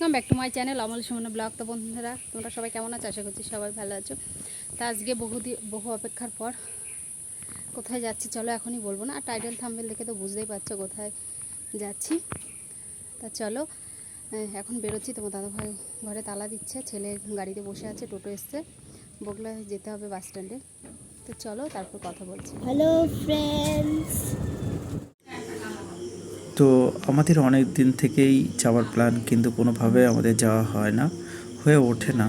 Welcome back to my channel Amal Suman vlog. তো বন্ধুরা, তোমরা সবাই কেমন আছো? আশা করছি সবাই ভালো আছো। তা আজকে বহু বহু অপেক্ষার পর কোথায় যাচ্ছি চলো এখনই বলব না। আর টাইটেল থাম্বেল দেখে তো বুঝতেই পারছ কোথায় যাচ্ছি। তা চলো এখন বেরোচ্ছি। তোমার দাদাভাই ঘরে তালা দিচ্ছে, ছেলে গাড়িতে বসে আছে, টোটো এসছে। বগলা যেতে হবে বাস স্ট্যান্ডে। তো চলো, তারপর কথা বলছি। হ্যালো ফ্রেন্ডস তো আমাদের অনেক দিন থেকেই যাওয়ার প্ল্যান কিন্তু কোনোভাবে আমাদের যাওয়া হয় না, হয়ে ওঠে না।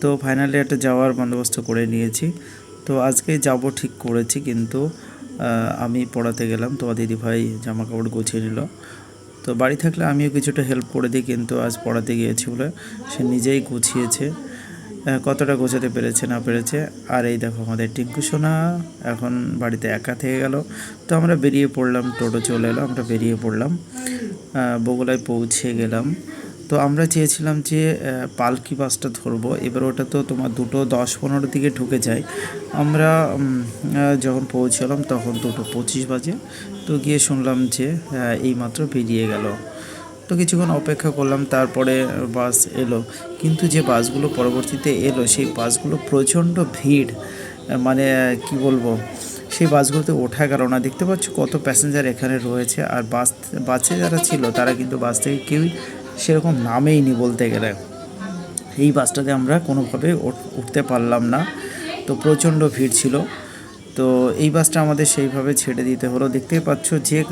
তো ফাইনালি একটা যাওয়ার বন্দোবস্ত করে নিয়েছি। তো আজকে যাব ঠিক করেছি, কিন্তু আমি পড়াতে গেলাম, তো দিদিভাই জামা কাপড় গুছিয়ে নিল। তো বাড়ি থাকলে আমিও কিছুটা হেল্প করে দিই, কিন্তু আজ পড়াতে গিয়েছি বলে সে নিজেই গুছিয়েছে। কতটা গোছাতে পেরেছে, না পেরেছে, আর এই দেখো আমাদের টিঙ্কু সোনা এখন বাড়িতে একা থেকে গেল। তো আমরা বেরিয়ে পড়লাম, টোটো চলে এলো, আমরা বেরিয়ে পড়লাম বগুলায় পৌঁছে গেলাম। তো আমরা চেয়েছিলাম যে পালকি বাসটা ধরবো, এবার ওটা তো তোমার দুটো দশ পনেরো দিকে ঢুকে যায়। আমরা যখন পৌঁছলাম তখন দুটো পঁচিশ বাজে, তো গিয়ে শুনলাম যে এইমাত্র বেরিয়ে গেল। তো কিছুক্ষণ অপেক্ষা করলাম, তারপরে বাস এলো। কিন্তু যে বাসগুলো পরবর্তীতে এলো, সেই বাসগুলো প্রচণ্ড ভিড়। মানে কি বলব? সেই বাসগুলোতে ওঠা গেল না। দেখতে পাচ্ছ কত প্যাসেঞ্জার এখানে রয়েছে। আর বাস, বাসে যারা ছিল, তারা কিন্তু বাস থেকে কেউই সেরকম নামেইনি বলতে গেলে। এই বাসটাতে আমরা কোনোভাবে উঠতে পারলাম না। তো প্রচণ্ড ভিড় ছিল। তো এই বাসটা আমাদের সেইভাবে ছেড়ে দিতে হলো। দেখতেই পাচ্ছ যে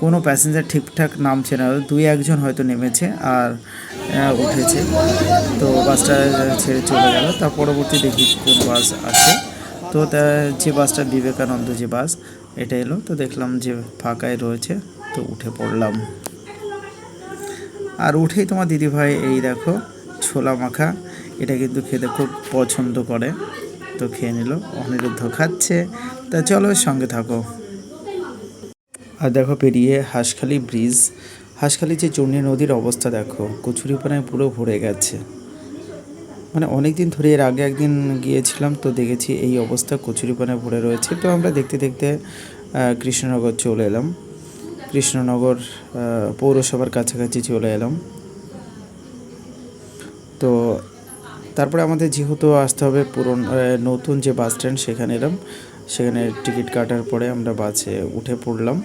কোনো প্যাসেঞ্জার ঠিকঠাক নামছে না। দুই একজন হয়তো নেমেছে আর উঠেছে। তো বাসটা ছেড়ে চলে গেল। তার পরবর্তী দেখি কোন বাস আছে। তো তা- যে বাসটা বিবেকানন্দ যে বাস, এটা এলো। তো দেখলাম যে ফাঁকায় রয়েছে। তো উঠে পড়লাম। আর উঠেই তোমার দিদিভাই, এই দেখো ছোলা মাখা এটা কিন্তু খেতে খুব পছন্দ করে। তো খেয়ে নিল। অনিরুদ্ধ খাচ্ছে। তা চলো সঙ্গে থাকো। আর দেখো পেরিয়ে হাঁসখালি ব্রিজ। হাঁসখালি যে চূর্ণী নদীর অবস্থা দেখো, কচুরিপানায় পুরো ভরে গেছে। মানে অনেক দিন ধরে এর আগে একদিন গিয়েছিলাম তো দেখেছি এই অবস্থা কচুরিপানায় ভরে রয়েছে। তো আমরা দেখতে দেখতে কৃষ্ণনগর চলে এলাম। কৃষ্ণনগর পৌরসভার কাছাকাছি চলে এলাম। তো তারপরে আমাদের যেহেতু আসতে হবে পুরন নতুন যে বাস স্ট্যান্ড সেখানে এলাম। সেখানে টিকিট কাটার পরে আমরা বাসে উঠে পড়লাম।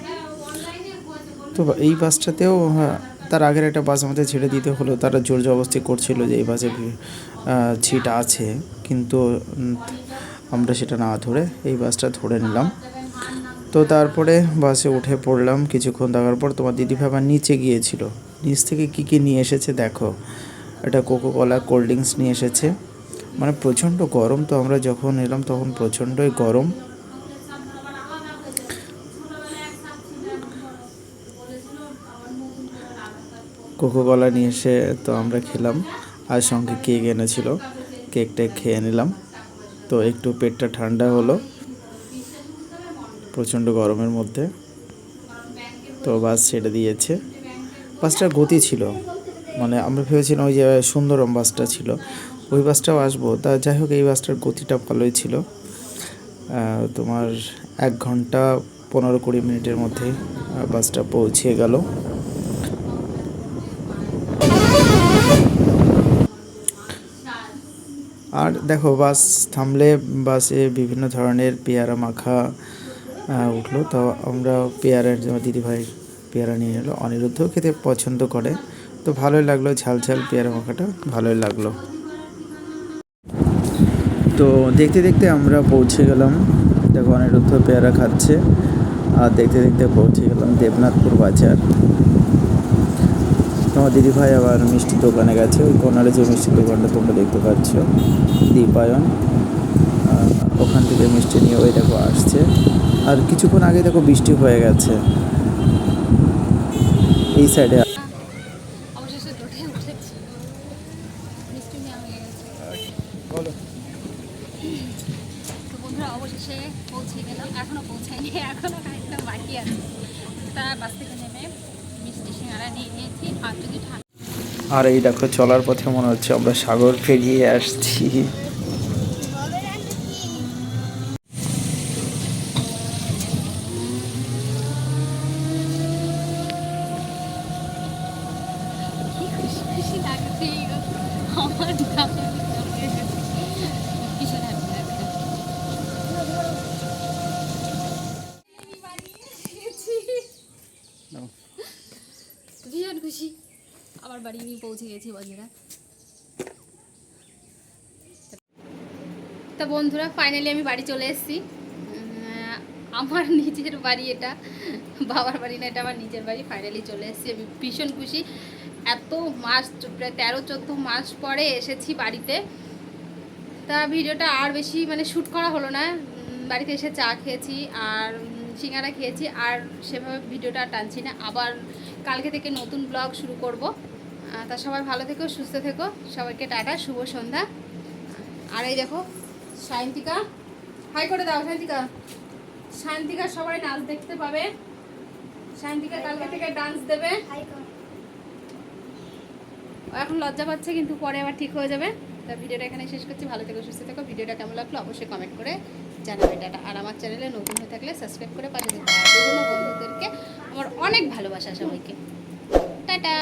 তো এই বাসটাতেও হ্যাঁ, তার আগের একটা বাস আমাদের ছেড়ে দিতে হলো। তারা জোর জবস্তি করছিল যে এই বাসে সিট আছে। কিন্তু আমরা সেটা না ধরে এই বাসটা ধরে নিলাম। তো তারপরে বাসে উঠে পড়লাম। কিছুক্ষণ থাকার পর তোমার দিদিভাই আবার নিচে গিয়েছিল। নিচ থেকে কী কী নিয়ে এসেছে দেখো। এটা কোকো কলা কোল্ড ড্রিঙ্কস নিয়ে এসেছে। মানে প্রচণ্ড গরম তো আমরা যখন এলাম তখন প্রচণ্ডই গরম। কোকো কলা নিয়ে এসে তো আমরা খেলাম আর সঙ্গে কেক এনেছিল। কেকটা খেয়ে নিলাম। তো একটু পেটটা ঠান্ডা হলো। প্রচণ্ড গরমের মধ্যে। তো বাস ছেড়ে দিয়েছে। বাসটার গতি ছিল। মানে আমরা ভেবেছিলাম ওই যে সুন্দরম বাসটা ছিল। ওই বাসটাও আসব। তা যাই হোক, এই বাসটার গতিটা ভালোই ছিল। তোমার এক ঘণ্টা পনেরো কুড়ি মিনিটের মধ্যে বাসটা পৌঁছে গেল। আর দেখো, বাস থামলে বাসে বিভিন্ন ধরনের পেয়ারা মাখা উঠল। তো আমরা পেয়ারার দিদিভাই পেয়ারা নিয়ে এলো। অনিরুদ্ধও খেতে পছন্দ করে। তো ভালোই লাগল ঝাল ঝাল পেয়ারা মাখাটা, ভালোই লাগল। তো দেখতে দেখতে আমরা পৌঁছে গেলাম। দেখো অনিরুদ্ধ পেয়ারা খাচ্ছে। আর দেখতে দেখতে পৌঁছে গেলাম দেবনাথপুর বাজার। তোমার দিদিভাই আবার মিষ্টি দোকানে গেছে। ওই কর্নারে যে মিষ্টি দোকানটা তোমরা দেখতে পাচ্ছ, দীপায়ন। ওখান থেকে মিষ্টি নিয়ে ওই দেখো আসছে। আর কিছুক্ষণ আগে দেখো বৃষ্টি হয়ে গেছে। এই সাইডে অবশেষে টোটে উঠেছি মিষ্টি নিয়ে আমি গেছি তো বন্ধুরা অবশেষে পৌঁছে গেলাম এখনও পৌঁছায়নি বাকি আছে। বাস থেকে নেমে মিষ্টি সিঙ্গারা নিয়ে নিয়েছি আর যদি আর এই দেখো, চলার পথে মনে হচ্ছে আমরা সাগর পেরিয়ে আসছি। বাড়ি নিয়ে পৌঁছে গেছি বন্ধুরা তা বন্ধুরা ফাইনালি আমি বাড়ি চলে এসেছি। আমার নিজের বাড়ি এটা, বাবার বাড়ি না, এটা আমার নিজের বাড়ি ফাইনালি চলে এসেছি। আমি ভীষণ খুশি। এত মাস, প্রায় তেরো, চোদ্দ মাস পরে এসেছি বাড়িতে। তা ভিডিওটা আর বেশি মানে শ্যুট করা হলো না। বাড়িতে এসে চা খেয়েছি আর সিঙ্গারা খেয়েছি আর সেভাবে ভিডিওটা টানছি না। আবার কালকে থেকে নতুন ব্লগ শুরু করব। তা সবাই ভালো থেকো সুস্থ থেকো। সবাইকে টাটা শুভ সন্ধ্যা। আর এই দেখো সায়ন্তিকা। হাই করে দাও সায়ন্তিকা। সায়ন্তিকা সবাই নাচ দেখতে পাবে। শান্তিকা কালকে থেকে ডান্স দেবে। এখন লজ্জা পাচ্ছে কিন্তু পরে আবার ঠিক হয়ে যাবে। তা ভিডিওটা এখানে শেষ করছি। ভালো থেকো সুস্থ থেকো। ভিডিওটা কেমন লাগল অবশ্যই কমেন্ট করে জানাবে। ডাটা আর আমার চ্যানেলে নতুন হয়ে থাকলে সাবস্ক্রাইব করে পাঠিয়ে দেবে পুরোনো বন্ধুদেরকে আমার অনেক ভালোবাসা সবাইকে। টাটা।